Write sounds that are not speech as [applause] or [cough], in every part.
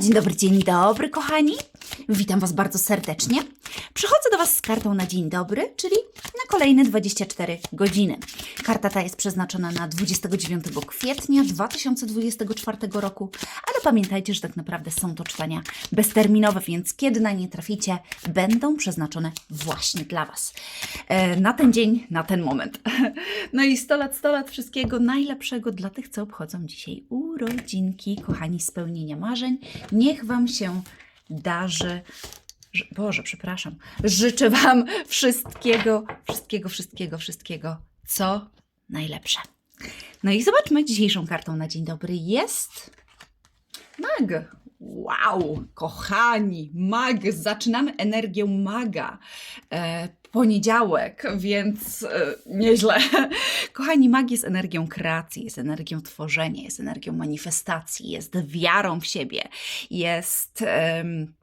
Dzień dobry, dzień dobry, kochani. Witam Was bardzo serdecznie. Przychodzę do Was z kartą na dzień dobry, czyli kolejne 24 godziny. Karta ta jest przeznaczona na 29 kwietnia 2024 roku, ale pamiętajcie, że tak naprawdę są to czytania bezterminowe, więc kiedy na nie traficie, będą przeznaczone właśnie dla Was. E, na ten dzień, na ten moment. [laughs] No i 100 lat, 100 lat wszystkiego najlepszego dla tych, co obchodzą dzisiaj urodzinki, kochani, spełnienia marzeń. Niech Wam się darzy. Boże, przepraszam. Życzę Wam wszystkiego, wszystkiego, wszystkiego, wszystkiego, co najlepsze. No i zobaczmy, dzisiejszą kartą na dzień dobry jest mag. Wow, kochani, mag. Zaczynamy energię maga. E, poniedziałek, więc e, nieźle. [laughs] Kochani, mag jest energią kreacji, jest energią tworzenia, jest energią manifestacji, jest wiarą w siebie, jest. em,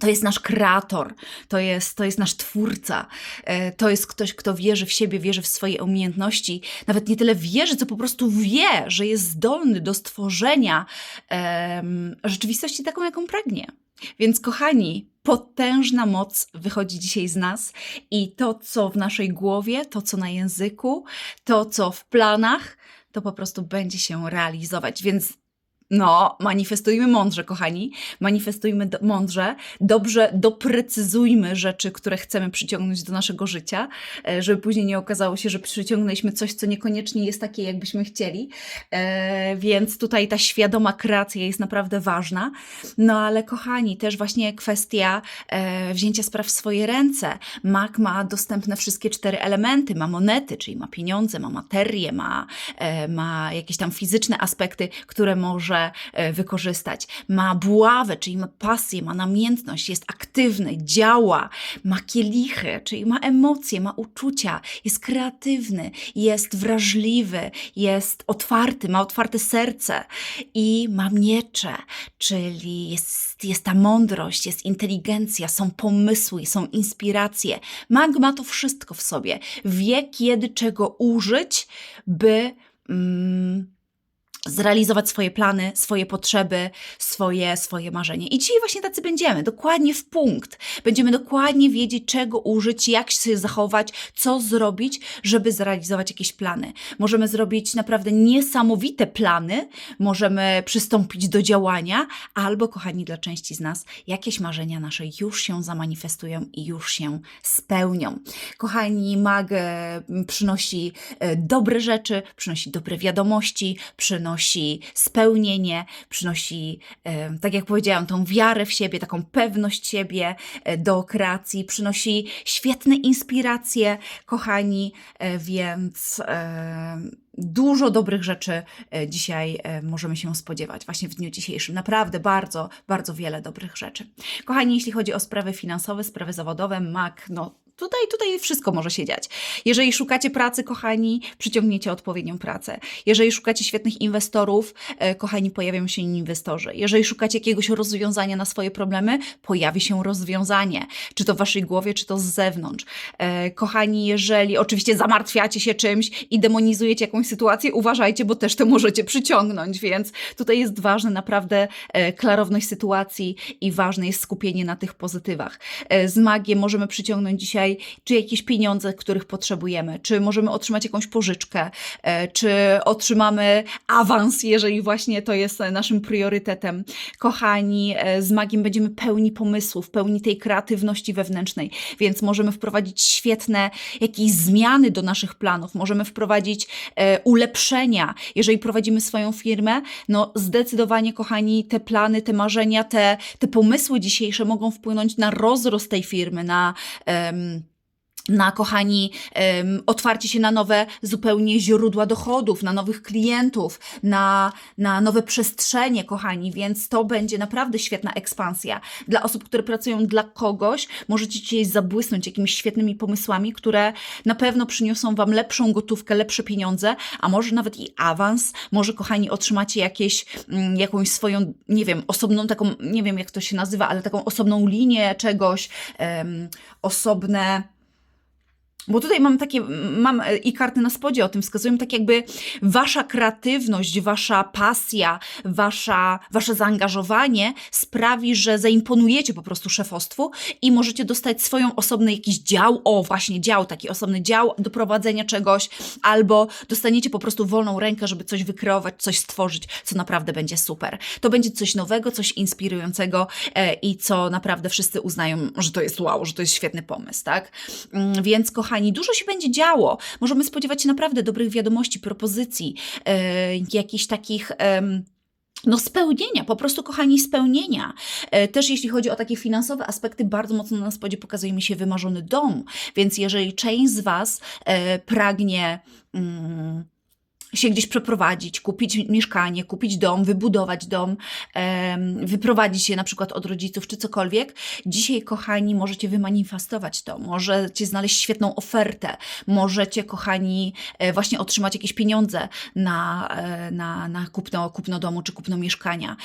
to jest nasz kreator, to jest, to jest nasz twórca, e, to jest ktoś, kto wierzy w siebie, wierzy w swoje umiejętności. Nawet nie tyle wierzy, co po prostu wie, że jest zdolny do stworzenia em, rzeczywistości taką, jaką pragnie. Więc, kochani, potężna moc wychodzi dzisiaj z nas i to, co w naszej głowie, to, co na języku, to, co w planach, to po prostu będzie się realizować. Więc no, manifestujmy mądrze, kochani. Manifestujmy do, mądrze. Dobrze doprecyzujmy rzeczy, które chcemy przyciągnąć do naszego życia, e, żeby później nie okazało się, że przyciągnęliśmy coś, co niekoniecznie jest takie, jakbyśmy chcieli. E, więc tutaj ta świadoma kreacja jest naprawdę ważna. No ale kochani, też właśnie kwestia e, wzięcia spraw w swoje ręce. Mac ma dostępne wszystkie cztery elementy. Ma monety, czyli ma pieniądze, ma materię, ma, e, ma jakieś tam fizyczne aspekty, które może e, wykorzystać. Ma buławę, czyli ma pasję, ma namiętność, jest aktywny, działa, ma kielichy, czyli ma emocje, ma uczucia, jest kreatywny, jest wrażliwy, jest otwarty, ma otwarte serce i ma miecze, czyli jest, jest ta mądrość, jest inteligencja, są pomysły, są inspiracje. Mag ma to wszystko w sobie. Wie, kiedy czego użyć, by. Mm, zrealizować swoje plany, swoje potrzeby, swoje, swoje marzenie. I dzisiaj właśnie tacy będziemy, dokładnie w punkt. Będziemy dokładnie wiedzieć, czego użyć, jak się zachować, co zrobić, żeby zrealizować jakieś plany. Możemy zrobić naprawdę niesamowite plany, możemy przystąpić do działania, albo, kochani, dla części z nas, jakieś marzenia nasze już się zamanifestują i już się spełnią. Kochani, mag e, przynosi e, dobre rzeczy, przynosi dobre wiadomości, przynosi spełnienie, przynosi, e, tak jak powiedziałam, tą wiarę w siebie, taką pewność siebie e, do kreacji, przynosi świetne inspiracje, kochani, e, więc dużo dobrych rzeczy dzisiaj możemy się spodziewać, właśnie w dniu dzisiejszym. Naprawdę bardzo, bardzo wiele dobrych rzeczy. Kochani, jeśli chodzi o sprawy finansowe, sprawy zawodowe, MAK, no Tutaj, tutaj wszystko może się dziać. Jeżeli szukacie pracy, kochani, przyciągniecie odpowiednią pracę. Jeżeli szukacie świetnych inwestorów, e, kochani, pojawią się inwestorzy. Jeżeli szukacie jakiegoś rozwiązania na swoje problemy, pojawi się rozwiązanie. Czy to w waszej głowie, czy to z zewnątrz. E, kochani, jeżeli oczywiście zamartwiacie się czymś i demonizujecie jakąś sytuację, uważajcie, bo też to możecie przyciągnąć, więc tutaj jest ważne naprawdę e, klarowność sytuacji i ważne jest skupienie na tych pozytywach. Z magiem możemy przyciągnąć dzisiaj czy jakieś pieniądze, których potrzebujemy, czy możemy otrzymać jakąś pożyczkę, e, czy otrzymamy awans, jeżeli właśnie to jest naszym priorytetem. Kochani, e, z magiem będziemy pełni pomysłów, pełni tej kreatywności wewnętrznej, więc możemy wprowadzić świetne jakieś zmiany do naszych planów, możemy wprowadzić e, ulepszenia. Jeżeli prowadzimy swoją firmę, no zdecydowanie, kochani, te plany, te marzenia, te, te pomysły dzisiejsze mogą wpłynąć na rozrost tej firmy, na. em, na kochani, em, otwarcie się na nowe zupełnie źródła dochodów, na nowych klientów, na, na nowe przestrzenie, kochani, więc to będzie naprawdę świetna ekspansja. Dla osób, które pracują dla kogoś, możecie dzisiaj zabłysnąć jakimiś świetnymi pomysłami, które na pewno przyniosą Wam lepszą gotówkę, lepsze pieniądze, a może nawet i awans, może, kochani, otrzymacie jakieś, mm, jakąś swoją, nie wiem, osobną taką, nie wiem jak to się nazywa, ale taką osobną linię czegoś, em, osobne Bo tutaj mam takie, mam e, i karty na spodzie o tym wskazują, tak jakby wasza kreatywność, wasza pasja, wasza, wasze zaangażowanie sprawi, że zaimponujecie po prostu szefostwu i możecie dostać swoją osobny jakiś dział, o właśnie dział, taki osobny dział do prowadzenia czegoś, albo dostaniecie po prostu wolną rękę, żeby coś wykreować, coś stworzyć, co naprawdę będzie super. To będzie coś nowego, coś inspirującego e, i co naprawdę wszyscy uznają, że to jest wow, że to jest świetny pomysł, tak? Mm, Więc kochani, dużo się będzie działo. Możemy spodziewać się naprawdę dobrych wiadomości, propozycji, e, jakichś takich. no, spełnienia, po prostu, kochani, spełnienia. E, Też jeśli chodzi o takie finansowe aspekty, bardzo mocno na spodzie pokazuje mi się wymarzony dom. Więc jeżeli część z Was e, pragnie. Mm, się gdzieś przeprowadzić, kupić mieszkanie, kupić dom, wybudować dom, wyprowadzić się na przykład od rodziców czy cokolwiek. Dzisiaj, kochani, możecie wymanifestować to, możecie znaleźć świetną ofertę, możecie, kochani, e, właśnie otrzymać jakieś pieniądze na, e, na, na kupno, kupno domu czy kupno mieszkania.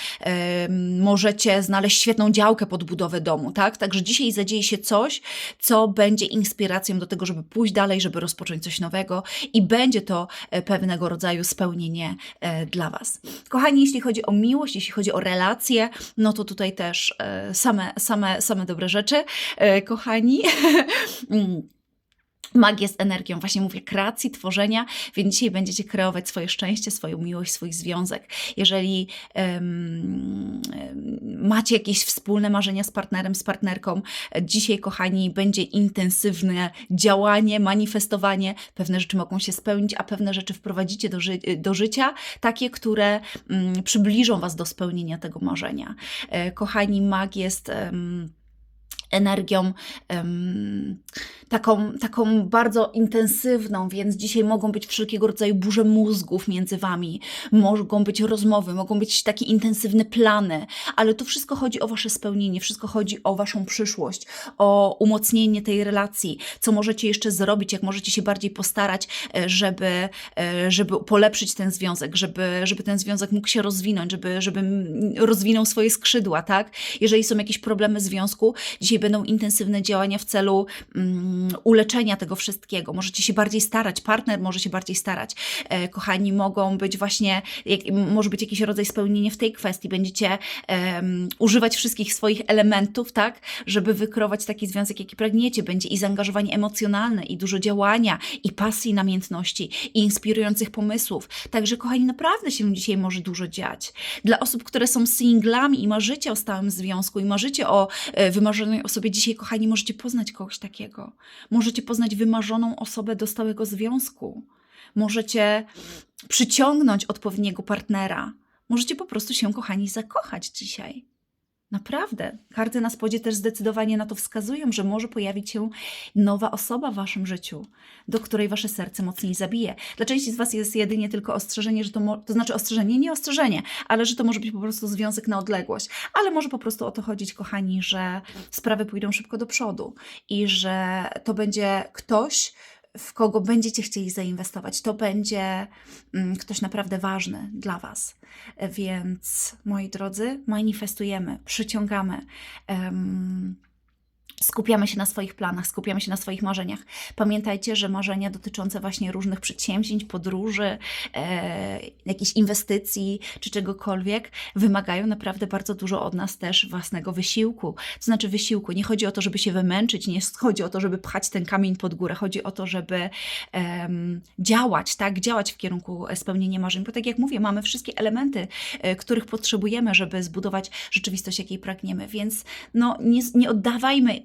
Możecie znaleźć świetną działkę pod budowę domu, tak? Także dzisiaj zadzieje się coś, co będzie inspiracją do tego, żeby pójść dalej, żeby rozpocząć coś nowego i będzie to e, pewnego rodzaju spełnienie e, dla Was. Kochani, jeśli chodzi o miłość, jeśli chodzi o relacje, no to tutaj też e, same, same, same dobre rzeczy, e, kochani. [laughs] Mm. Mag jest energią, właśnie mówię, kreacji, tworzenia, więc dzisiaj będziecie kreować swoje szczęście, swoją miłość, swój związek. Jeżeli em, macie jakieś wspólne marzenia z partnerem, z partnerką, dzisiaj, kochani, będzie intensywne działanie, manifestowanie. Pewne rzeczy mogą się spełnić, a pewne rzeczy wprowadzicie do, ży do życia, takie, które mm, przybliżą Was do spełnienia tego marzenia. E, kochani, mag jest. em, energią em, taką, taką bardzo intensywną, więc dzisiaj mogą być wszelkiego rodzaju burze mózgów między wami, mogą być rozmowy, mogą być takie intensywne plany, ale to wszystko chodzi o wasze spełnienie, wszystko chodzi o waszą przyszłość, o umocnienie tej relacji, co możecie jeszcze zrobić, jak możecie się bardziej postarać, e, żeby, e, żeby polepszyć ten związek, żeby, żeby ten związek mógł się rozwinąć, żeby, żeby rozwinął swoje skrzydła, tak? Jeżeli są jakieś problemy związku, dzisiaj będą intensywne działania w celu mm, uleczenia tego wszystkiego. Możecie się bardziej starać, partner może się bardziej starać. E, kochani, mogą być właśnie, jak, może być jakiś rodzaj spełnienia w tej kwestii. Będziecie em, używać wszystkich swoich elementów, tak, żeby wykrować taki związek, jaki pragniecie. Będzie i zaangażowanie emocjonalne, i dużo działania, i pasji, namiętności, i inspirujących pomysłów. Także, kochani, naprawdę się dzisiaj może dużo dziać. Dla osób, które są singlami i marzycie o stałym związku, i marzycie o e, wymarzonej osobie, dzisiaj, kochani, możecie poznać kogoś takiego. Możecie poznać wymarzoną osobę do stałego związku. Możecie przyciągnąć odpowiedniego partnera. Możecie po prostu się, kochani, zakochać dzisiaj. Naprawdę. Karty na spodzie też zdecydowanie na to wskazują, że może pojawić się nowa osoba w waszym życiu, do której wasze serce mocniej zabije. Dla części z was jest jedynie tylko ostrzeżenie, że to, to znaczy ostrzeżenie, nie ostrzeżenie, ale że to może być po prostu związek na odległość. Ale może po prostu o to chodzić, kochani, że sprawy pójdą szybko do przodu i że to będzie ktoś, w kogo będziecie chcieli zainwestować. To będzie mm, ktoś naprawdę ważny dla Was. Więc, moi drodzy, manifestujemy, przyciągamy. em, Skupiamy się na swoich planach, skupiamy się na swoich marzeniach. Pamiętajcie, że marzenia dotyczące właśnie różnych przedsięwzięć, podróży, e, jakichś inwestycji czy czegokolwiek wymagają naprawdę bardzo dużo od nas też własnego wysiłku. To znaczy wysiłku. Nie chodzi o to, żeby się wymęczyć, nie chodzi o to, żeby pchać ten kamień pod górę. Chodzi o to, żeby em, działać, tak? Działać w kierunku spełnienia marzeń. Bo tak jak mówię, mamy wszystkie elementy, e, których potrzebujemy, żeby zbudować rzeczywistość, jakiej pragniemy. Więc no, nie, nie oddawajmy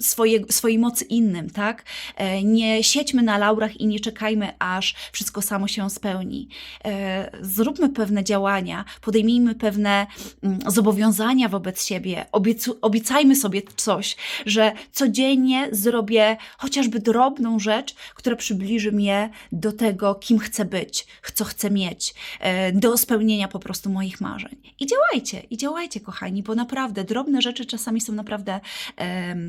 swoje, swojej mocy innym, tak? E, Nie siedźmy na laurach i nie czekajmy, aż wszystko samo się spełni. E, Zróbmy pewne działania, podejmijmy pewne mm, zobowiązania wobec siebie, obiecu, obiecajmy sobie coś, że codziennie zrobię chociażby drobną rzecz, która przybliży mnie do tego, kim chcę być, co chcę mieć, e, do spełnienia po prostu moich marzeń. I działajcie, i działajcie, kochani, bo naprawdę drobne rzeczy czasami są naprawdę em,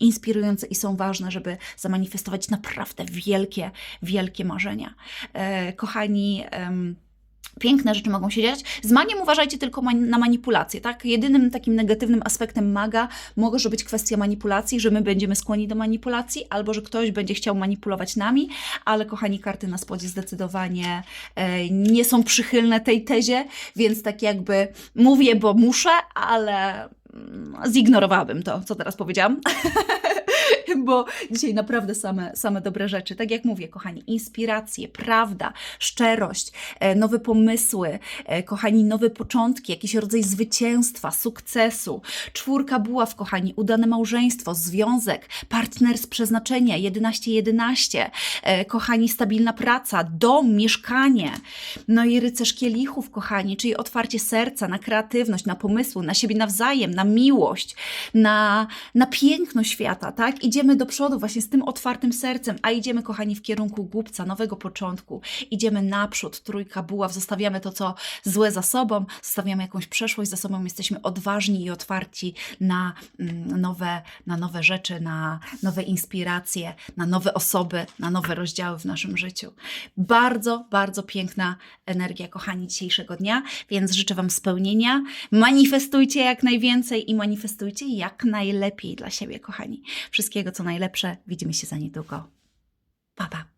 inspirujące i są ważne, żeby zamanifestować naprawdę wielkie, wielkie marzenia. E, kochani, Piękne rzeczy mogą się dziać. Z magiem uważajcie tylko na manipulację, tak? Jedynym takim negatywnym aspektem maga może być kwestia manipulacji, że my będziemy skłonni do manipulacji, albo że ktoś będzie chciał manipulować nami, ale kochani, karty na spodzie zdecydowanie e, nie są przychylne tej tezie, więc tak jakby mówię, bo muszę, ale zignorowałabym to, co teraz powiedziałam. [laughs] [laughs] bo dzisiaj naprawdę same, same dobre rzeczy. Tak jak mówię, kochani, inspiracje, prawda, szczerość, e, nowe pomysły, e, kochani, nowe początki, jakiś rodzaj zwycięstwa, sukcesu. Czwórka buław, kochani, udane małżeństwo, związek, partner z przeznaczenia, 11-11, e, kochani, stabilna praca, dom, mieszkanie. No i rycerz kielichów, kochani, czyli otwarcie serca na kreatywność, na pomysły, na siebie nawzajem, na miłość, na, na piękno świata, tak? Idziemy do przodu właśnie z tym otwartym sercem, a idziemy, kochani, w kierunku głupca, nowego początku. Idziemy naprzód, trójka buław, zostawiamy to, co złe za sobą, zostawiamy jakąś przeszłość za sobą, jesteśmy odważni i otwarci na mm, nowe, na nowe rzeczy, na nowe inspiracje, na nowe osoby, na nowe rozdziały w naszym życiu. Bardzo, bardzo piękna energia, kochani, dzisiejszego dnia, więc życzę Wam spełnienia. Manifestujcie jak najwięcej i manifestujcie jak najlepiej dla siebie, kochani. Wszystkiego, wszystkiego co najlepsze. Widzimy się za niedługo. Pa, pa.